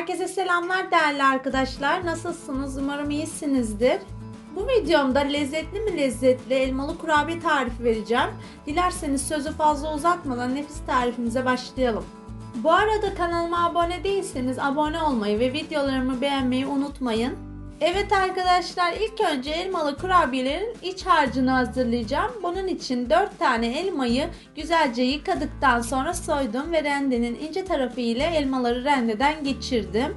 Herkese selamlar değerli arkadaşlar. Nasılsınız? Umarım iyisinizdir. Bu videomda lezzetli mi lezzetli elmalı kurabiye tarifi vereceğim. Dilerseniz sözü fazla uzatmadan nefis tarifimize başlayalım. Bu arada kanalıma abone değilseniz abone olmayı ve videolarımı beğenmeyi unutmayın. Evet arkadaşlar ilk önce elmalı kurabiyelerin iç harcını hazırlayacağım. Bunun için 4 tane elmayı güzelce yıkadıktan sonra soydum ve rendenin ince tarafı ile elmaları rendeden geçirdim.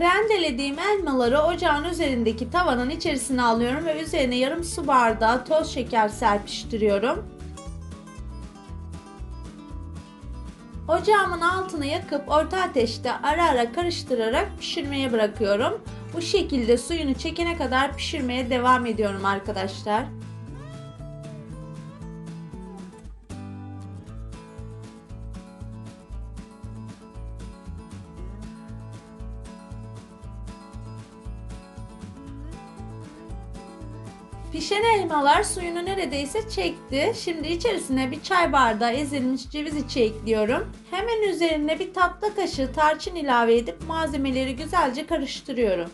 Rendelediğim elmaları ocağın üzerindeki tavanın içerisine alıyorum ve üzerine yarım su bardağı toz şeker serpiştiriyorum. Ocağımın altını yakıp orta ateşte ara ara karıştırarak pişirmeye bırakıyorum. Bu şekilde suyunu çekene kadar pişirmeye devam ediyorum arkadaşlar. Pişen elmalar suyunu neredeyse çekti. Şimdi içerisine bir çay bardağı ezilmiş ceviz içi ekliyorum. Hemen üzerine bir tatlı kaşığı tarçın ilave edip malzemeleri güzelce karıştırıyorum.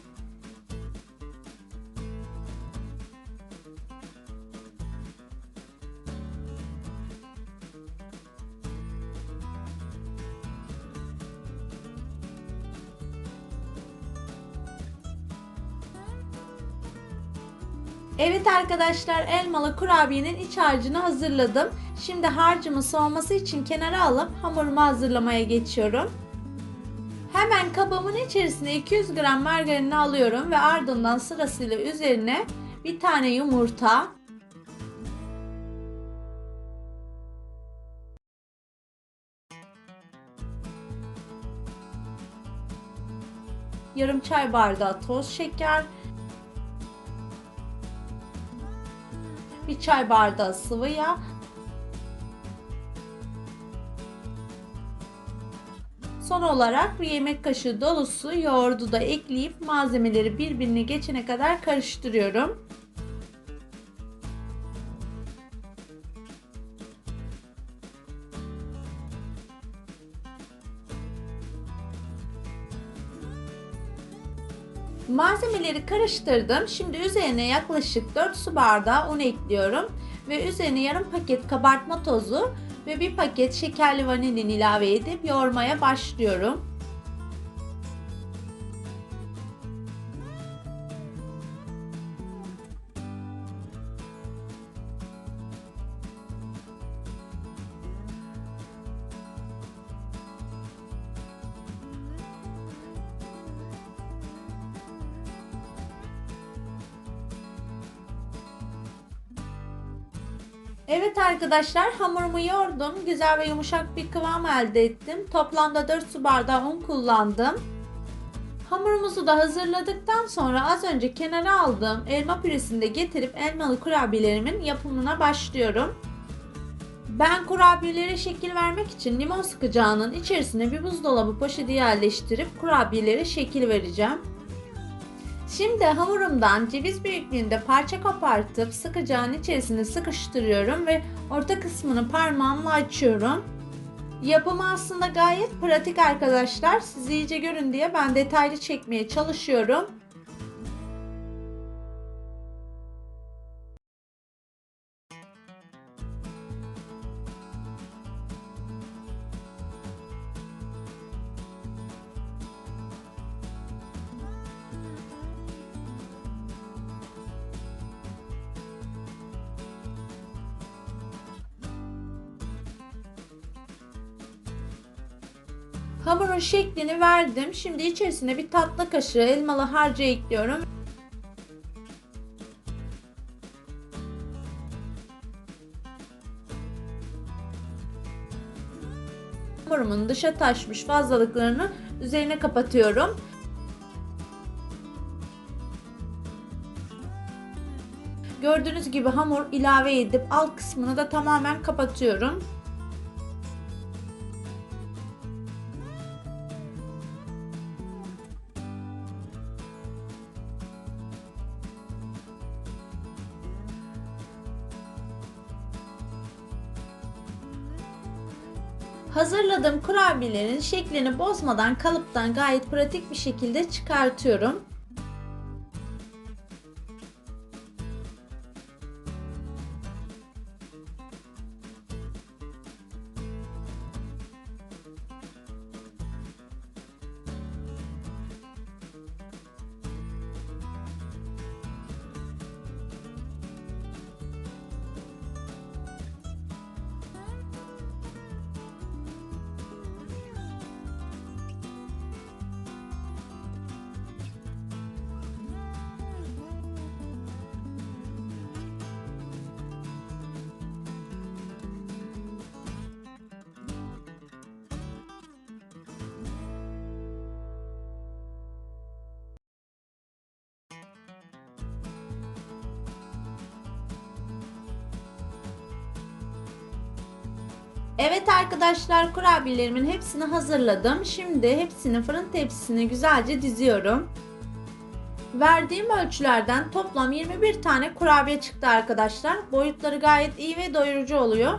Evet arkadaşlar elmalı kurabiyenin iç harcını hazırladım. Şimdi harcımın soğuması için kenara alıp hamurumu hazırlamaya geçiyorum. Hemen kabımın içerisine 200 gram margarini alıyorum ve ardından sırasıyla üzerine bir tane yumurta, yarım çay bardağı toz şeker, bir çay bardağı sıvı yağ, Son olarak bir yemek kaşığı dolusu yoğurdu da ekleyip malzemeleri birbirine geçene kadar karıştırıyorum. Malzemeleri karıştırdım. Şimdi üzerine yaklaşık 4 su bardağı un ekliyorum ve üzerine yarım paket kabartma tozu ve bir paket şekerli vanilin ilave edip yoğurmaya başlıyorum. Evet arkadaşlar hamurumu yoğurdum. Güzel ve yumuşak bir kıvam elde ettim. Toplamda 4 su bardağı un kullandım. Hamurumuzu da hazırladıktan sonra az önce kenara aldığım elma püresini de getirip elmalı kurabiyelerimin yapımına başlıyorum. Ben kurabiyelere şekil vermek için limon sıkacağının içerisine bir buzdolabı poşeti yerleştirip kurabiyelere şekil vereceğim. Şimdi hamurumdan ceviz büyüklüğünde parça kopartıp sıkacağın içerisine sıkıştırıyorum ve orta kısmını parmağımla açıyorum. Yapımı aslında gayet pratik arkadaşlar. Siz iyice görün diye ben detaylı çekmeye çalışıyorum. Hamurun şeklini verdim. Şimdi içerisine bir tatlı kaşığı elmalı harcı ekliyorum. Hamurumun dışa taşmış fazlalıklarını üzerine kapatıyorum. Gördüğünüz gibi hamur ilave edip alt kısmını da tamamen kapatıyorum. Hazırladığım kurabiyelerin şeklini bozmadan kalıptan gayet pratik bir şekilde çıkartıyorum. Evet arkadaşlar kurabiyelerimin hepsini hazırladım. Şimdi hepsini fırın tepsisine güzelce diziyorum. Verdiğim ölçülerden toplam 21 tane kurabiye çıktı arkadaşlar. Boyutları gayet iyi ve doyurucu oluyor.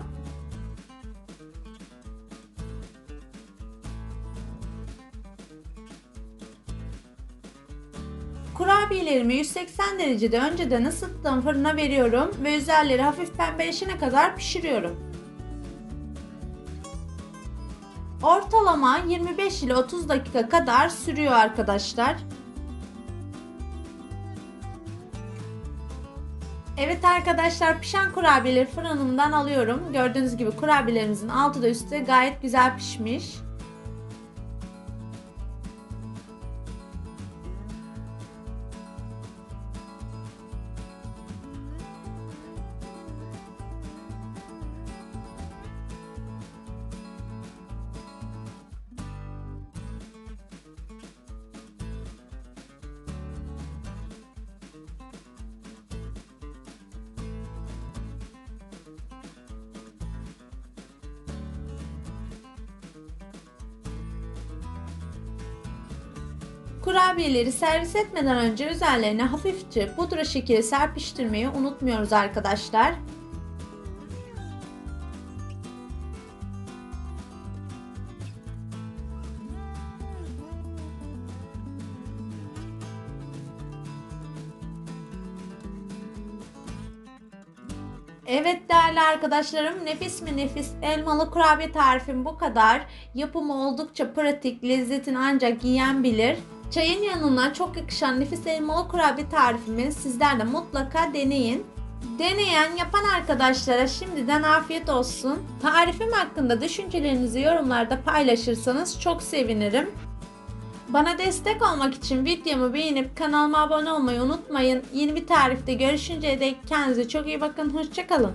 Kurabiyelerimi 180 derecede önceden ısıttığım fırına veriyorum ve üzerleri hafif pembeleşene kadar pişiriyorum. Ortalama 25 ile 30 dakika kadar sürüyor arkadaşlar. Evet arkadaşlar pişen kurabiyeleri fırınımdan alıyorum. Gördüğünüz gibi kurabiyelerimizin altı da üstü gayet güzel pişmiş. Kurabiyeleri servis etmeden önce üzerlerine hafifçe pudra şekeri serpiştirmeyi unutmuyoruz arkadaşlar. Evet değerli arkadaşlarım nefis mi nefis elmalı kurabiye tarifim bu kadar. Yapımı oldukça pratik, lezzetini ancak yiyen bilir. Çayın yanına çok yakışan nefis elmalı kurabiye tarifimi sizler de mutlaka deneyin. Deneyen yapan arkadaşlara şimdiden afiyet olsun. Tarifim hakkında düşüncelerinizi yorumlarda paylaşırsanız çok sevinirim. Bana destek olmak için videomu beğenip kanalıma abone olmayı unutmayın. Yeni bir tarifte görüşünceye dek kendinize çok iyi bakın. Hoşçakalın.